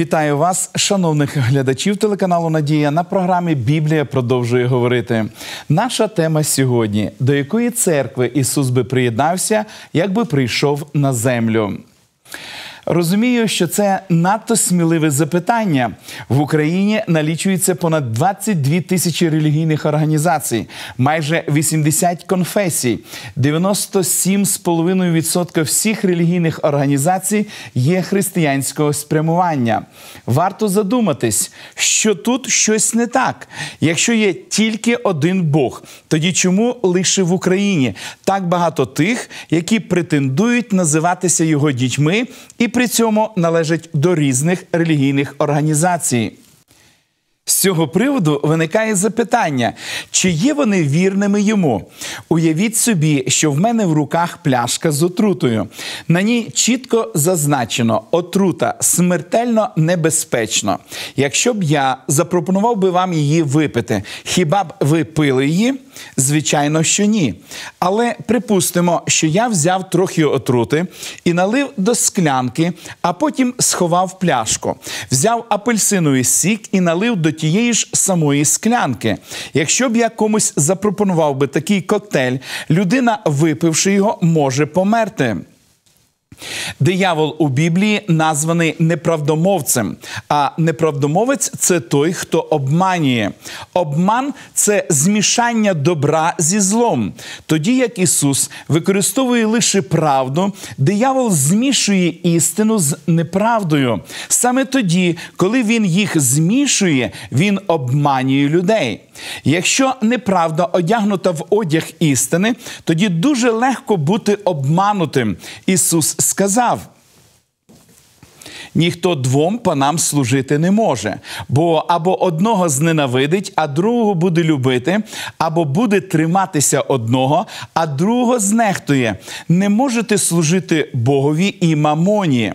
Вітаю вас, шановних глядачів телеканалу Надія на програмі Біблія продовжує говорити. Наша тема сьогодні: до якої церкви Ісус би приєднався, якби прийшов на землю. Розумію, що це надто сміливе запитання. В Україні налічується понад 22 тисячі релігійних організацій, майже 80 конфесій, 97,5% всіх релігійних організацій є християнського спрямування. Варто задуматись, що тут щось не так. Якщо є тільки один Бог, тоді чому лише в Україні так багато тих, які претендують називатися його дітьми і при цьому належать до різних релігійних організацій. З цього приводу виникає запитання, чи є вони вірними йому. Уявіть собі, що в мене в руках пляшка з отрутою. На ній чітко зазначено, отрута смертельно небезпечно. Якщо б я запропонував би вам її випити, хіба б ви пили її? Звичайно, що ні. Але припустимо, що я взяв трохи отрути і налив до склянки, а потім сховав пляшку, взяв апельсиновий сік і налив до тієї ж самої склянки. Якщо б я комусь запропонував би такий коктейль, людина, випивши його, може померти. Диявол у Біблії названий неправдомовцем, а неправдомовець це той, хто обманює. Обман це змішання добра зі злом. Тоді як Ісус використовує лише правду, диявол змішує істину з неправдою. Саме тоді, коли він їх змішує, він обманює людей. Якщо неправда одягнута в одяг істини, тоді дуже легко бути обманутим. Ісус сказав. Ніхто двом панам служити не може, бо або одного зненавидить, а другого буде любити, або буде триматися одного, а другого знехтує. Не можете служити Богові і мамоні.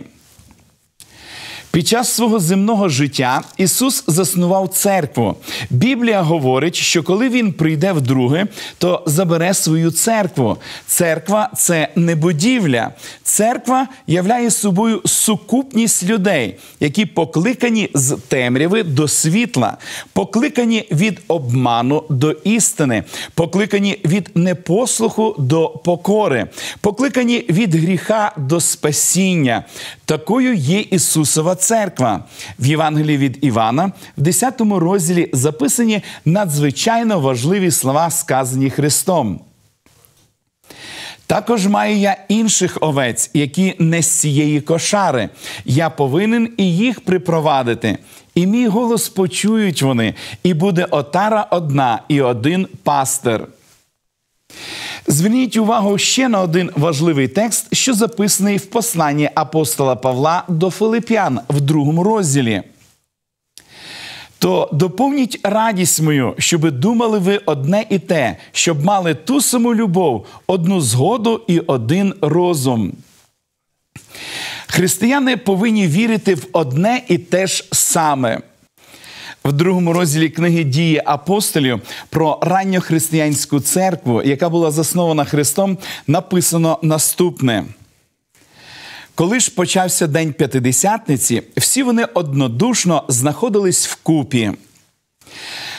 Під час свого земного життя Ісус заснував церкву. Біблія говорить, що коли Він прийде вдруге, то забере свою церкву. Церква це не будівля. Церква являє собою сукупність людей, які покликані з темряви до світла, покликані від обману до істини, покликані від непослуху до покори, покликані від гріха до спасіння. Такою є Ісусова церква. В Євангелії від Івана, в 10 розділі записані надзвичайно важливі слова, сказані Христом. Також маю я інших овець, які не з цієї кошари. Я повинен і їх припровадити. І мій голос почують вони, і буде отара одна, і один пастир. Зверніть увагу ще на один важливий текст, що записаний в посланні апостола Павла до Филип'ян в другому розділі. То доповніть радість мою, щоби думали ви одне і те, щоб мали ту саму любов, одну згоду і один розум. Християни повинні вірити в одне і те ж саме. В другому розділі книги дії апостолів про ранньохристиянську церкву, яка була заснована Христом, написано наступне. Коли ж почався день п'ятидесятниці, всі вони однодушно знаходились вкупі.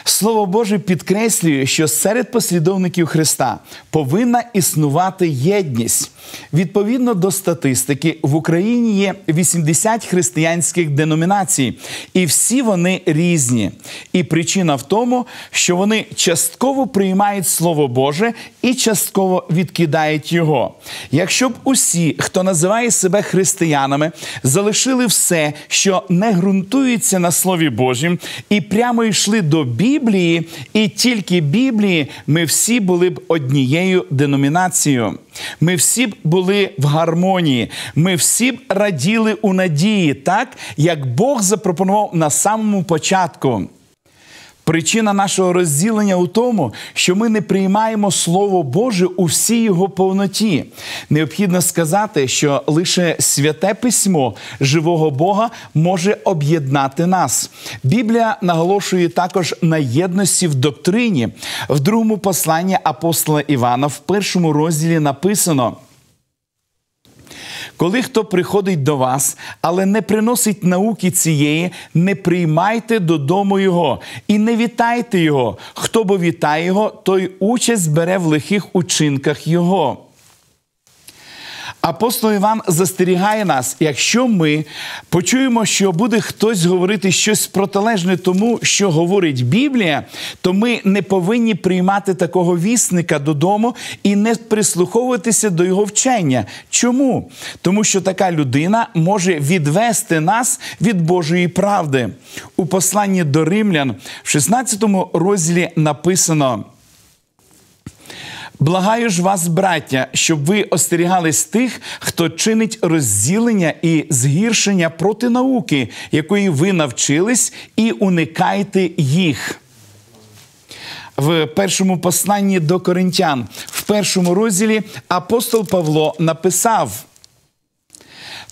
Слово Боже підкреслює, що серед послідовників Христа повинна існувати єдність. Відповідно до статистики, в Україні є 80 християнських деномінацій, і всі вони різні. І причина в тому, що вони частково приймають Слово Боже і частково відкидають його. Якщо б усі, хто називає себе християнами, залишили все, що не ґрунтується на Слові Божім, і прямо йшли до Біблії, і тільки Біблії, ми всі були б однією деномінацією. Ми всі б були в гармонії, ми всі б раділи у надії, так як Бог запропонував на самому початку. Причина нашого розділення у тому, що ми не приймаємо Слово Боже у всій його повноті. Необхідно сказати, що лише святе письмо живого Бога може об'єднати нас. Біблія наголошує також на єдності в доктрині. В другому посланні апостола Івана в першому розділі написано. Коли хто приходить до вас, але не приносить науки цієї, не приймайте додому його і не вітайте його. Хто бо вітає його, той участь бере в лихих учинках його. Апостол Іван застерігає нас, якщо ми почуємо, що буде хтось говорити щось протилежне тому, що говорить Біблія, то ми не повинні приймати такого вісника додому і не прислуховуватися до його вчення. Чому? Тому що така людина може відвести нас від Божої правди. У посланні до римлян в 16 розділі написано. Благаю ж вас, браття, щоб ви остерігались тих, хто чинить розділення і згіршення проти науки, якої ви навчились, і уникайте їх. В першому посланні до коринтян, в першому розділі апостол Павло написав.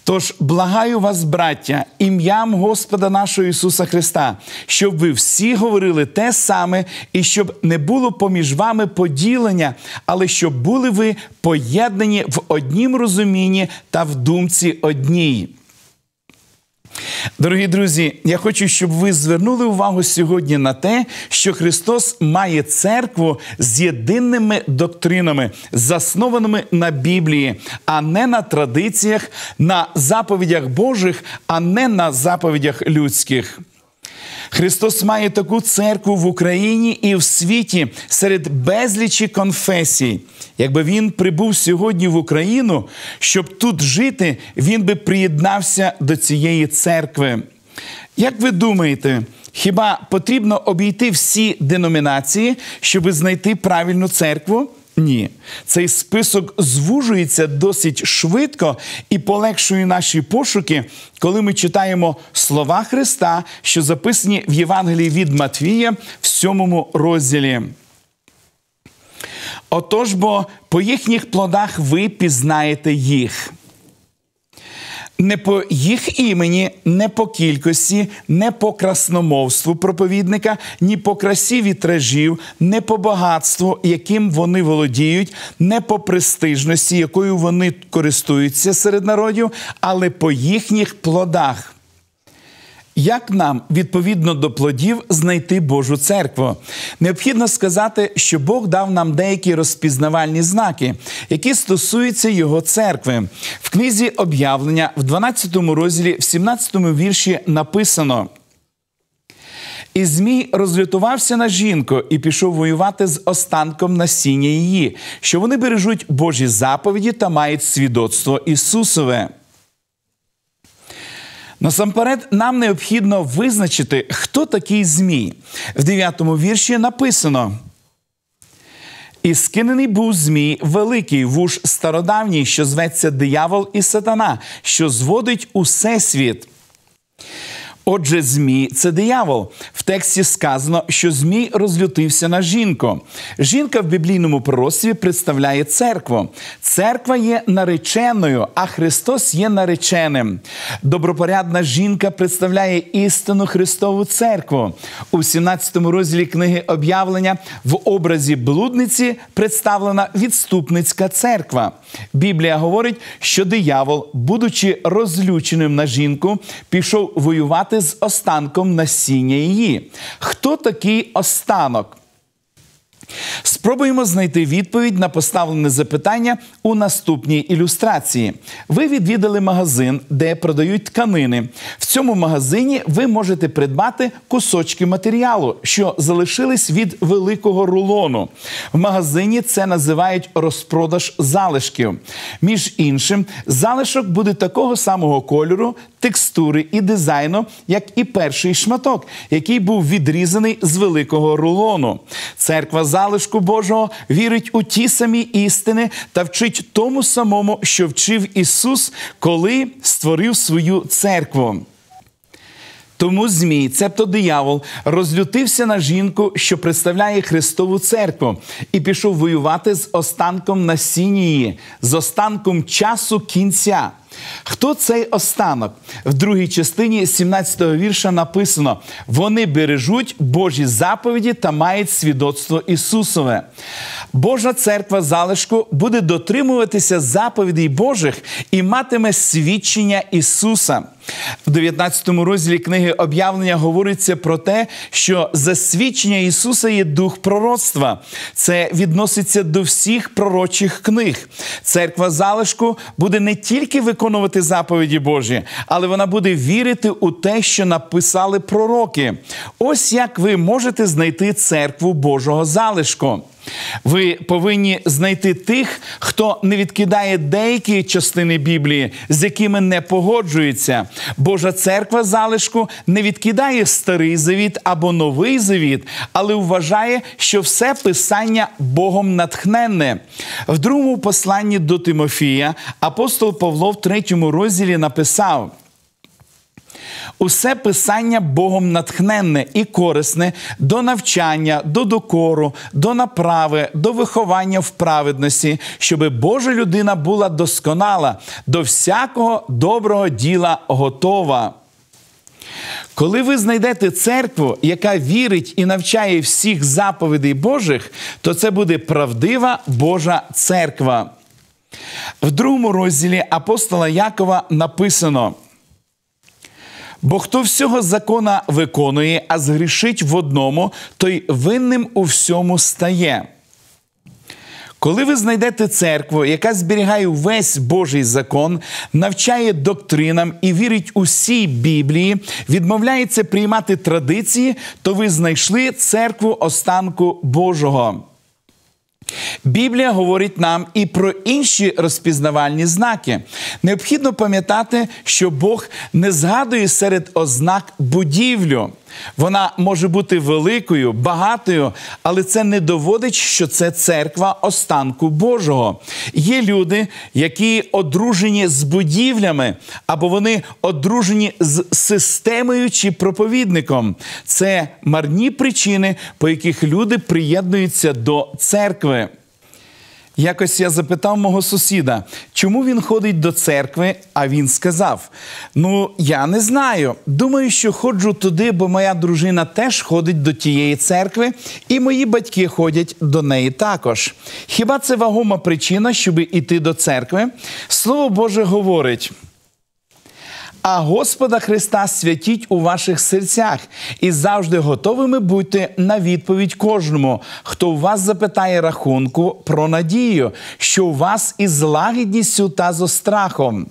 Тож благаю вас, браття, ім'ям Господа нашого Ісуса Христа, щоб ви всі говорили те саме, і щоб не було поміж вами поділення, але щоб були ви поєднані в однім розумінні та в думці одній. Дорогі друзі, я хочу, щоб ви звернули увагу сьогодні на те, що Христос має церкву з єдиними доктринами, заснованими на Біблії, а не на традиціях, на заповідях Божих, а не на заповідях людських. Христос має таку церкву в Україні і в світі серед безлічі конфесій. Якби він прибув сьогодні в Україну, щоб тут жити, він би приєднався до цієї церкви. Як ви думаєте, хіба потрібно обійти всі деномінації, щоб знайти правильну церкву? Ні, цей список звужується досить швидко і полегшує наші пошуки, коли ми читаємо слова Христа, що записані в Євангелії від Матвія в сьомому розділі. Отож бо по їхніх плодах ви пізнаєте їх. Не по їх імені, не по кількості, не по красномовству проповідника, ні по красі вітражів, не по багатству, яким вони володіють, не по престижності, якою вони користуються серед народів, але по їхніх плодах. Як нам відповідно до плодів знайти Божу церкву? Необхідно сказати, що Бог дав нам деякі розпізнавальні знаки, які стосуються Його церкви. В книзі об'явлення в 12 розділі, в 17 вірші написано. І Змій розлютувався на жінку і пішов воювати з останком насіння її, що вони бережуть Божі заповіді та мають свідоцтво Ісусове. Насамперед, нам необхідно визначити, хто такий Змій. В 9 вірші написано. І скинений був Змій великий вуж стародавній, що зветься диявол і сатана, що зводить усе світ. Отже, Змій це диявол. В тексті сказано, що Змій розлютився на жінку. Жінка в біблійному пророцтві представляє церкву. Церква є нареченою, а Христос є нареченим. Добропорядна жінка представляє істинну Христову церкву. У 17 розділі книги об'явлення в образі блудниці представлена відступницька церква. Біблія говорить, що диявол, будучи розлюченим на жінку, пішов воювати з останком насіння її. Хто такий останок? Спробуємо знайти відповідь на поставлене запитання у наступній ілюстрації. Ви відвідали магазин, де продають тканини. В цьому магазині ви можете придбати кусочки матеріалу, що залишились від великого рулону. В магазині це називають розпродаж залишків. Між іншим, залишок буде такого самого кольору, текстури і дизайну, як і перший шматок, який був відрізаний з великого рулону. Церква залишку Божого вірить у ті самі істини та вчить тому самому, що вчив Ісус, коли створив свою церкву. Тому Змій, цебто диявол, розлютився на жінку, що представляє Христову церкву, і пішов воювати з останком насіння її, з останком часу кінця. Хто цей останок? В другій частині 17-го вірша написано: вони бережуть Божі заповіді та мають свідоцтво Ісусове. Божа церква залишку буде дотримуватися заповідей Божих і матиме свідчення Ісуса. В 19 розділі книги об'явлення говориться про те, що засвідчення Ісуса є дух пророцтва. Це відноситься до всіх пророчих книг. Церква залишку буде не тільки виконувати заповіді Божі, але вона буде вірити у те, що написали пророки. Ось як ви можете знайти церкву Божого залишку. Ви повинні знайти тих, хто не відкидає деякі частини Біблії, з якими не погоджується. Божа церква залишку не відкидає старий завіт або новий завіт, але вважає, що все писання Богом натхненне. В другому посланні до Тимофія апостол Павло в третьому розділі написав. Усе писання Богом натхненне і корисне до навчання, до докору, до направи, до виховання в праведності, щоб Божа людина була досконала, до всякого доброго діла готова. Коли ви знайдете церкву, яка вірить і навчає всіх заповідей Божих, то це буде правдива Божа церква. В другому розділі апостола Якова написано. Бо хто всього закона виконує, а згрішить в одному, той винним у всьому стає. Коли ви знайдете церкву, яка зберігає весь Божий закон, навчає доктринам і вірить усій Біблії, відмовляється приймати традиції, то ви знайшли церкву останку Божого. Біблія говорить нам і про інші розпізнавальні знаки. Необхідно пам'ятати, що Бог не згадує серед ознак будівлю. Вона може бути великою, багатою, але це не доводить, що це церква останку Божого. Є люди, які одружені з будівлями, або вони одружені з системою чи проповідником. Це марні причини, по яких люди приєднуються до церкви. Якось я запитав мого сусіда, чому він ходить до церкви, а він сказав: Ну, я не знаю. Думаю, що ходжу туди, бо моя дружина теж ходить до тієї церкви, і мої батьки ходять до неї також. Хіба це вагома причина, щоб іти до церкви? Слово Боже говорить. А Господа Христа святіть у ваших серцях і завжди готовими будьте на відповідь кожному, хто у вас запитає рахунку про надію, що у вас із лагідністю та зо страхом.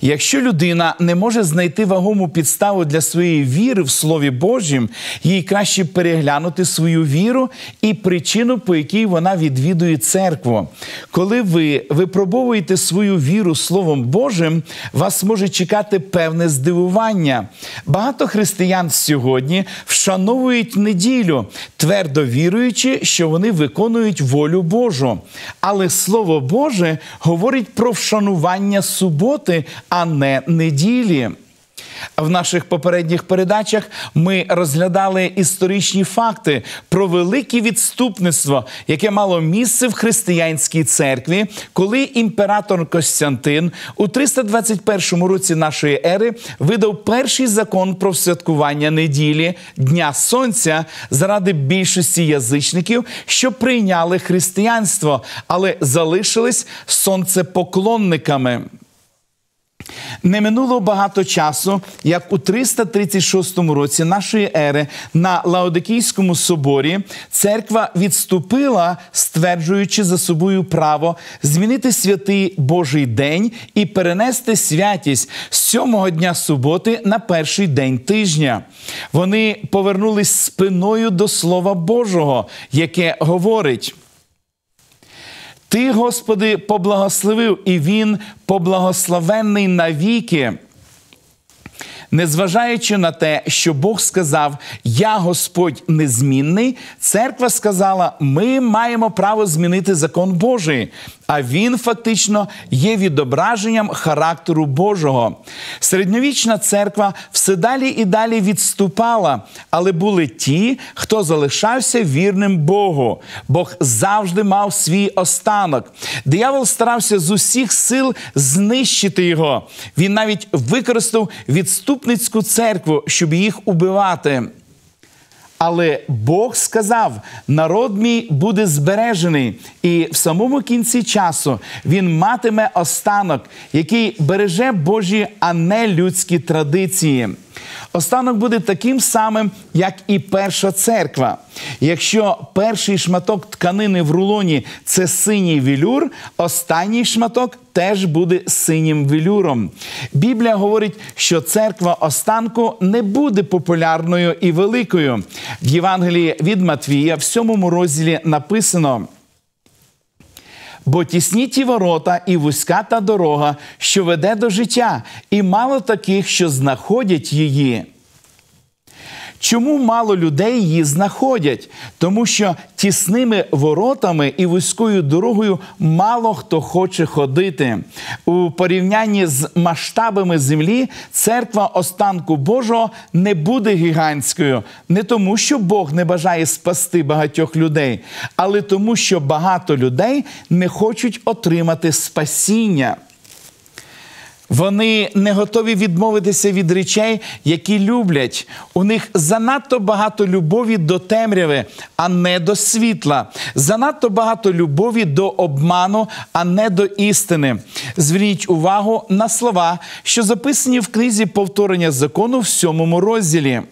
Якщо людина не може знайти вагому підставу для своєї віри в Слові Божім, їй краще переглянути свою віру і причину, по якій вона відвідує церкву. Коли ви випробовуєте свою віру Словом Божим, вас може чекати певне здивування. Багато християн сьогодні вшановують неділю, твердо віруючи, що вони виконують волю Божу. Але Слово Боже говорить про вшанування суботи а не неділі. В наших попередніх передачах ми розглядали історичні факти про велике відступництво, яке мало місце в християнській церкві, коли імператор Костянтин у 321 році нашої ери видав перший закон про святкування неділі Дня Сонця заради більшості язичників, що прийняли християнство, але залишились сонцепоклонниками. Не минуло багато часу, як у 336 році нашої ери на Лаодикійському соборі церква відступила, стверджуючи за собою право змінити святий Божий день і перенести святість з сьомого дня суботи на перший день тижня. Вони повернулись спиною до Слова Божого, яке говорить. Ти, Господи, поблагословив, і Він поблагословенний навіки. Незважаючи на те, що Бог сказав, Я Господь незмінний, церква сказала, ми маємо право змінити закон Божий. а він фактично є відображенням характеру Божого. Середньовічна церква все далі і далі відступала, але були ті, хто залишався вірним Богу. Бог завжди мав свій останок. Диявол старався з усіх сил знищити його. Він навіть використав відступницьку церкву, щоб їх убивати. Але Бог сказав: народ мій буде збережений, і в самому кінці часу він матиме останок, який береже Божі, а не людські традиції. Останок буде таким самим, як і перша церква. Якщо перший шматок тканини в рулоні це синій вілюр, останній шматок теж буде синім вілюром. Біблія говорить, що церква останку не буде популярною і великою. В Євангелії від Матвія, в сьомому розділі написано. Бо тісні ті ворота і вузька та дорога, що веде до життя, і мало таких, що знаходять її. Чому мало людей її знаходять? Тому що тісними воротами і вузькою дорогою мало хто хоче ходити. У порівнянні з масштабами землі церква останку Божого не буде гігантською, не тому, що Бог не бажає спасти багатьох людей, але тому, що багато людей не хочуть отримати спасіння. Вони не готові відмовитися від речей, які люблять. У них занадто багато любові до темряви, а не до світла. Занадто багато любові до обману, а не до істини. Зверніть увагу на слова, що записані в книзі повторення закону в сьомому розділі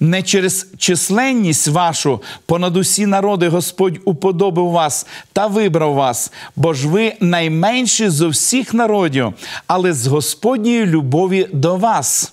не через численність вашу понад усі народи Господь уподобив вас та вибрав вас, бо ж ви найменші з усіх народів, але з Господньої любові до вас.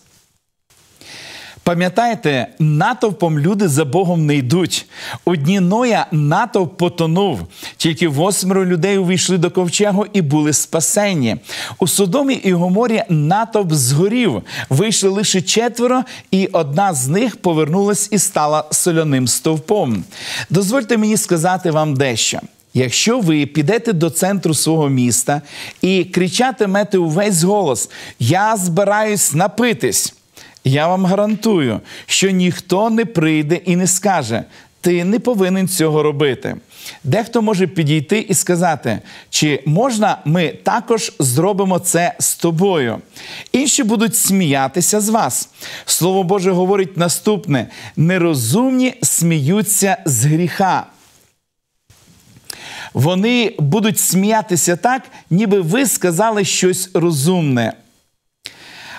Пам'ятаєте, натовпом люди за Богом не йдуть. У дні Ноя натовп потонув. Тільки восьмеро людей увійшли до ковчегу і були спасені. У Содомі і Гоморі натовп згорів. Вийшли лише четверо, і одна з них повернулась і стала соляним стовпом. Дозвольте мені сказати вам дещо. Якщо ви підете до центру свого міста і кричатимете увесь голос: Я збираюсь напитись. Я вам гарантую, що ніхто не прийде і не скаже, ти не повинен цього робити. Дехто може підійти і сказати, чи можна ми також зробимо це з тобою. Інші будуть сміятися з вас. Слово Боже говорить наступне: нерозумні сміються з гріха. Вони будуть сміятися так, ніби ви сказали щось розумне.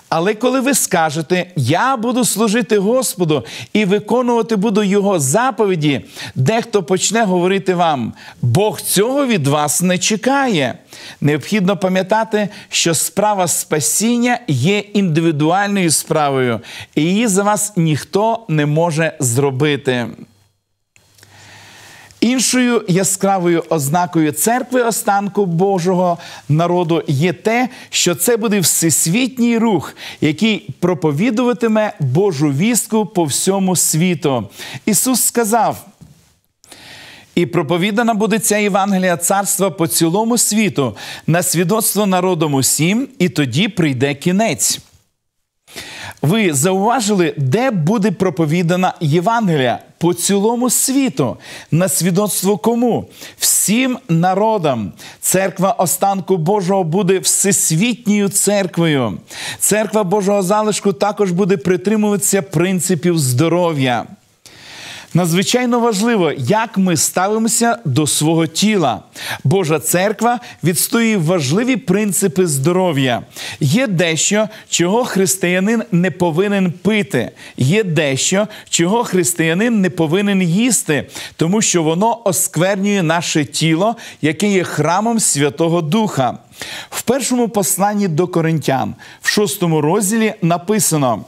Але коли ви скажете, я буду служити Господу і виконувати буду Його заповіді, дехто почне говорити вам, Бог цього від вас не чекає. Необхідно пам'ятати, що справа спасіння є індивідуальною справою, і її за вас ніхто не може зробити. Іншою яскравою ознакою церкви останку Божого народу є те, що це буде всесвітній рух, який проповідуватиме Божу вістку по всьому світу. Ісус сказав. І проповідана буде ця Євангелія царства по цілому світу на свідоцтво народом усім, і тоді прийде кінець. Ви зауважили, де буде проповідана Євангелія по цілому світу, на свідоцтво кому? Всім народам. Церква останку Божого буде всесвітньою церквою. Церква Божого залишку також буде притримуватися принципів здоров'я. Надзвичайно важливо, як ми ставимося до свого тіла. Божа церква відстоює важливі принципи здоров'я. Є дещо, чого християнин не повинен пити. Є дещо, чого християнин не повинен їсти, тому що воно осквернює наше тіло, яке є храмом Святого Духа. В першому посланні до коринтян, в шостому розділі написано.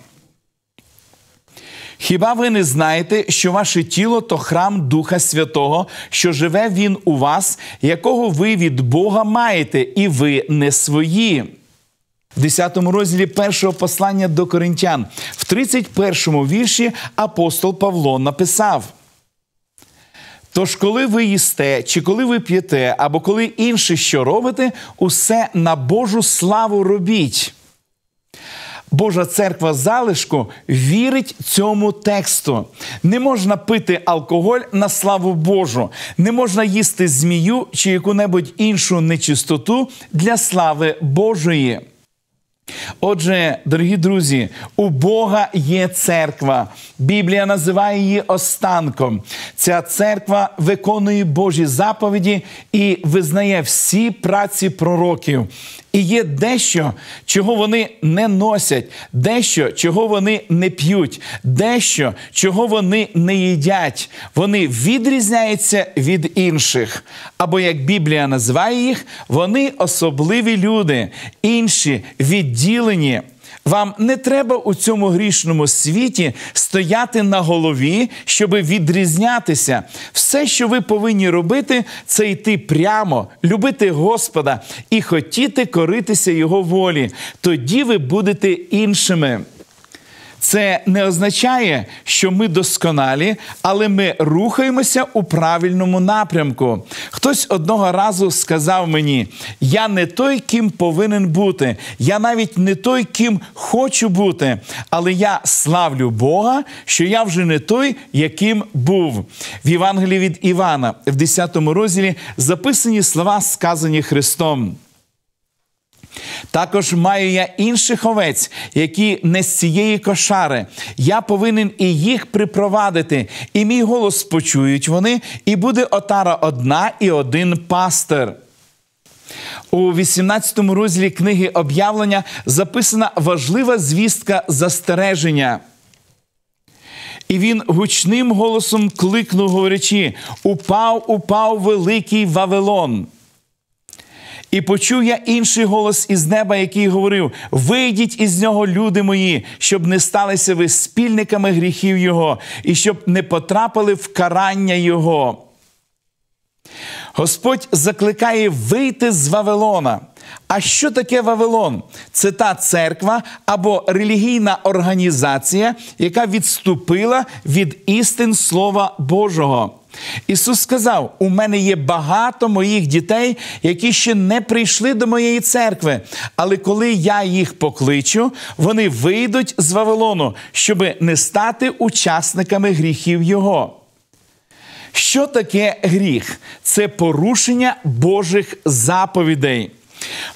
Хіба ви не знаєте, що ваше тіло то храм Духа Святого, що живе Він у вас, якого ви від Бога маєте, і ви не свої? В 10 розділі першого послання до коринтян, в 31 вірші апостол Павло написав. Тож, коли ви їсте, чи коли ви п'єте, або коли інше що робите, усе на Божу славу робіть. Божа церква залишку вірить цьому тексту. Не можна пити алкоголь на славу Божу, не можна їсти змію чи яку-небудь іншу нечистоту для слави Божої. Отже, дорогі друзі, у Бога є церква. Біблія називає її останком. Ця церква виконує Божі заповіді і визнає всі праці пророків. І є дещо, чого вони не носять, дещо, чого вони не п'ють, дещо, чого вони не їдять. Вони відрізняються від інших. Або як Біблія називає їх, вони особливі люди, інші відділені. Вам не треба у цьому грішному світі стояти на голові, щоб відрізнятися. Все, що ви повинні робити, це йти прямо, любити Господа і хотіти коритися Його волі. Тоді ви будете іншими. Це не означає, що ми досконалі, але ми рухаємося у правильному напрямку. Хтось одного разу сказав мені: я не той, ким повинен бути, я навіть не той, ким хочу бути, але я славлю Бога, що я вже не той, яким був. В Євангелії від Івана, в 10 розділі записані слова, сказані Христом. Також маю я інших овець, які не з цієї кошари. Я повинен і їх припровадити, і мій голос почують вони, і буде отара одна і один пастир. У 18 розділі книги об'явлення записана важлива звістка застереження. І він гучним голосом кликнув, говорячи: Упав, упав великий Вавилон. І почув я інший голос із неба, який говорив: Вийдіть із нього, люди мої, щоб не сталися ви спільниками гріхів Його, і щоб не потрапили в карання Його. Господь закликає вийти з Вавилона. А що таке Вавилон? Це та церква або релігійна організація, яка відступила від істин Слова Божого. Ісус сказав: у мене є багато моїх дітей, які ще не прийшли до моєї церкви. Але коли я їх покличу, вони вийдуть з Вавилону, щоби не стати учасниками гріхів Його. Що таке гріх? Це порушення Божих заповідей.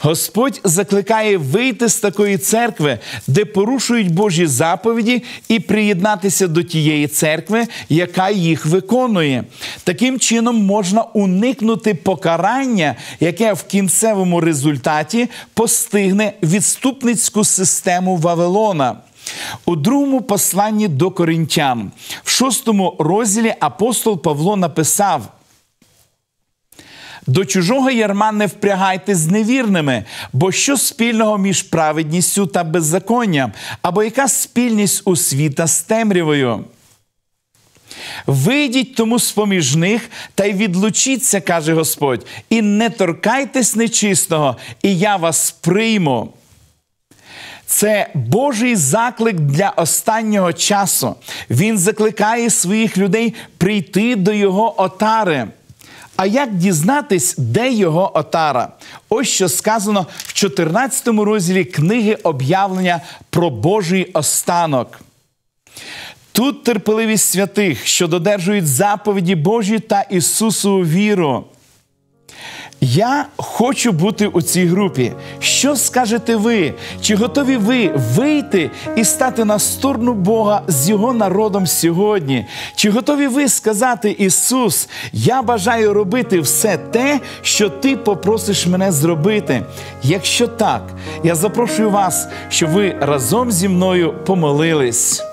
Господь закликає вийти з такої церкви, де порушують Божі заповіді, і приєднатися до тієї церкви, яка їх виконує. Таким чином можна уникнути покарання, яке в кінцевому результаті постигне відступницьку систему Вавилона. У другому посланні до коринтян, в шостому розділі апостол Павло написав. До чужого ярма не впрягайте з невірними, бо що спільного між праведністю та беззаконням, або яка спільність у світа з темрявою? Вийдіть тому з поміж них та й відлучіться, каже Господь, і не торкайтесь нечистого, і я вас прийму. Це Божий заклик для останнього часу. Він закликає своїх людей прийти до його отари. А як дізнатись, де його отара? Ось що сказано в 14 розділі книги об'явлення про Божий останок. Тут терпеливість святих, що додержують заповіді Божі та Ісусу віру. Я хочу бути у цій групі. Що скажете ви? Чи готові ви вийти і стати на сторону Бога з Його народом сьогодні? Чи готові ви сказати, Ісус, я бажаю робити все те, що Ти попросиш мене зробити? Якщо так, я запрошую вас, щоб ви разом зі мною помолились.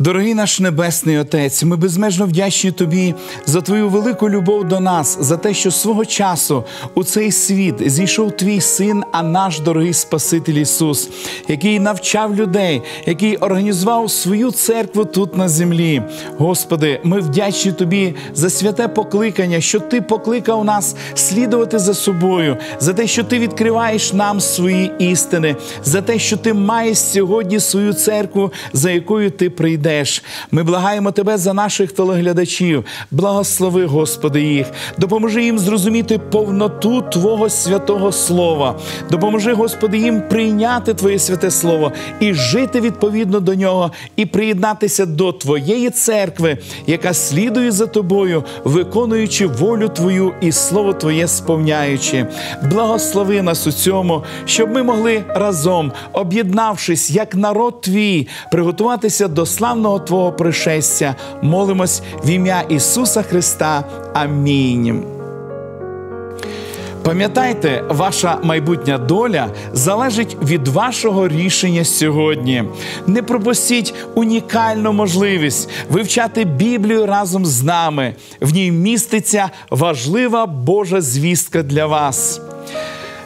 Дорогий наш Небесний Отець, ми безмежно вдячні Тобі за Твою велику любов до нас, за те, що свого часу у цей світ зійшов Твій син, а наш дорогий Спаситель Ісус, який навчав людей, який організував свою церкву тут на землі. Господи, ми вдячні Тобі за святе покликання, що Ти покликав нас слідувати за собою, за те, що Ти відкриваєш нам свої істини, за те, що Ти маєш сьогодні свою церкву, за якою Ти прийдеш ведеш. Ми благаємо Тебе за наших телеглядачів. Благослови, Господи, їх. Допоможи їм зрозуміти повноту Твого святого Слова. Допоможи, Господи, їм прийняти Твоє святе Слово і жити відповідно до нього, і приєднатися до Твоєї церкви, яка слідує за тобою, виконуючи волю Твою і Слово Твоє сповняючи. Благослови нас у цьому, щоб ми могли разом, об'єднавшись як народ Твій, приготуватися до славного Твого пришестя. Молимось в ім'я Ісуса Христа. Амінь. Пам'ятайте, ваша майбутня доля залежить від вашого рішення сьогодні. Не пропустіть унікальну можливість вивчати Біблію разом з нами. В ній міститься важлива Божа звістка для вас.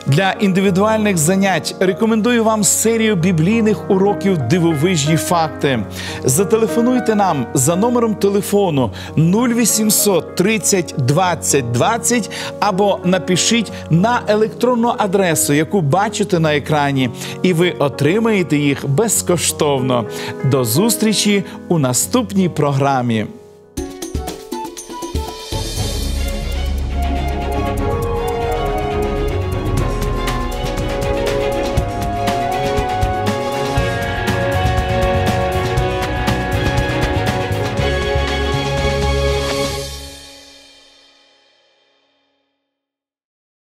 Для індивідуальних занять рекомендую вам серію біблійних уроків Дивовижні факти. Зателефонуйте нам за номером телефону 0800 30 20 20 або напишіть на електронну адресу, яку бачите на екрані, і ви отримаєте їх безкоштовно. До зустрічі у наступній програмі.